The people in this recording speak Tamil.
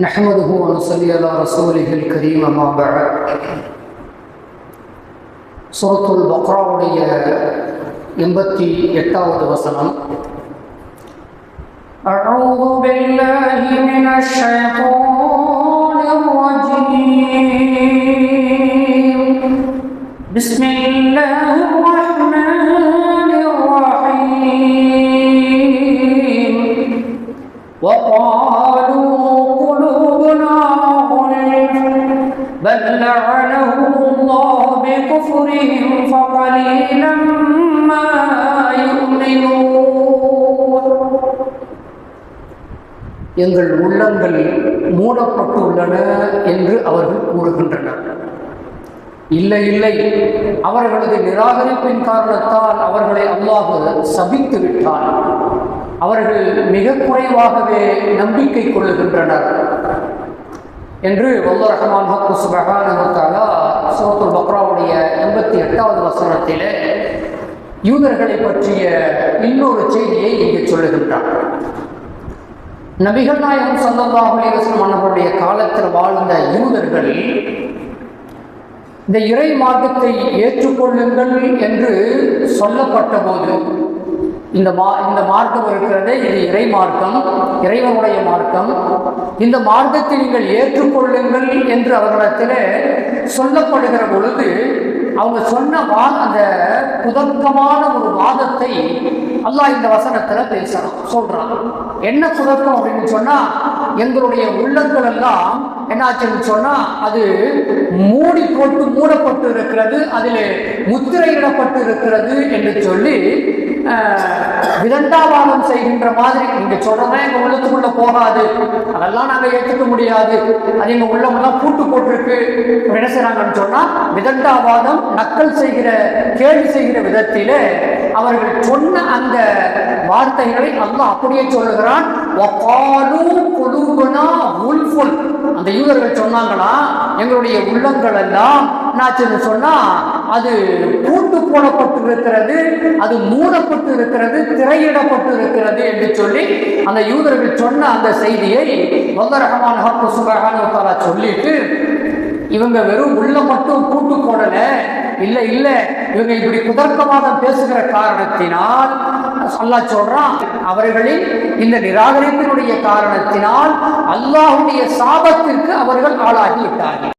نحمده ونصلي على رسوله الكريم ما بعد சூரத்துல் பக்ராவுடைய எண்பத்தி எட்டாவது வசனம் أعوذ بالله من الشيطان الرجيم بسم الله الرحمن الرحيم وقالوا بل لعنهم الله بكفرهم فقليلا ما يؤمنون எங்கள் உள்ளங்கள் மூடப்பட்டுள்ளன என்று அவர்கள் கூறுகின்றனர் இல்லை இல்லை அவர்களது நிராகரிப்பின் காரணத்தால் அவர்களை அல்லாஹ் சபித்து விட்டார் அவர்கள் மிக குறைவாகவே நம்பிக்கை கொள்ளுகின்றனர் என்று வல்ல ரஹ்மான் ஹக்கு சுபஹானஹுத்தாலா சோத்துல் பக்ராவுடைய எண்பத்தி எட்டாவது வசனத்திலே யூதர்களை பற்றிய இன்னொரு செய்தியை இங்கு சொல்லுகின்றார். நபிகள் நாயகம் சல்லல்லாஹு அலைஹி காலத்தில் வாழ்ந்த யூதர்கள் இந்த இறை மார்க்கத்தை ஏற்றுக்கொள்ளுங்கள் என்று சொல்லப்பட்ட போது இந்த மா இந்த மார்க்கம் இருக்கிறது இது இறை மார்க்கம் இறைவனுடைய மார்க்கம். இந்த மார்க்கத்தை நீங்கள் ஏற்றுக்கொள்ளுங்கள் என்று அவர்களிடத்தில் சொல்லப்படுகிற பொழுது அவங்க சொன்ன வா அந்த குதர்க்கமான ஒரு வாதத்தை அல்லாஹ் இந்த வசனத்தில் பேசணும் சொல்கிறான் என்ன குதர்க்கம் அப்படின்னு சொன்னால் எங்களுடைய உள்ளங்கள் எல்லாம் என்னாச்சுன்னு சொன்னால் அது மூடி போட்டு மூடப்பட்டு இருக்கிறது அதில் முத்திரையிடப்பட்டு இருக்கிறது என்று சொல்லி விதண்டாவாதம் செய்கின்ற மாதிரி நீங்க சொல்றதா எங்க உள்ளத்துக்குள்ள போகாது. அதெல்லாம் நாங்க ஏற்றுக்க முடியாது. அது எங்க உள்ளமெல்லாம் பூட்டு போட்டிருக்கு. என்ன செய்றாங்கன்னு சொன்னா விதண்டாவாதம் நக்கல் செய்கிற கேள்வி செய்கிற விதத்திலே அவர்கள் சொன்ன அந்த வார்த்தைகளை அல்லாஹ் அப்படியே சொல்லுகிறான். அந்த யூதர்கள் சொன்னாங்களா? எங்களுடைய உள்ளங்கள் எல்லாம் என்னாச்சுன்னு சொன்னா அது பூட்டு போடப்பட்டு இருக்கிறது அது மூடப்பட்டு இருக்கிறது திரையிடப்பட்டு இருக்கிறது என்று சொல்லி அந்த யூதர்கள் சொன்ன அந்த செய்தியை வல்லரகமான ஹக்கு சுபகான சொல்லிட்டு இவங்க வெறும் உள்ள மட்டும் பூட்டு போடல இல்லை இல்லை இவங்க இப்படி குதர்க்கவாதம் பேசுகிற காரணத்தினால் அல்லாஹ் சொல்றான் அவர்களின் இந்த நிராகரிப்பினுடைய காரணத்தினால் அல்லாஹுடைய சாபத்திற்கு அவர்கள் ஆளாகி விட்டார்கள்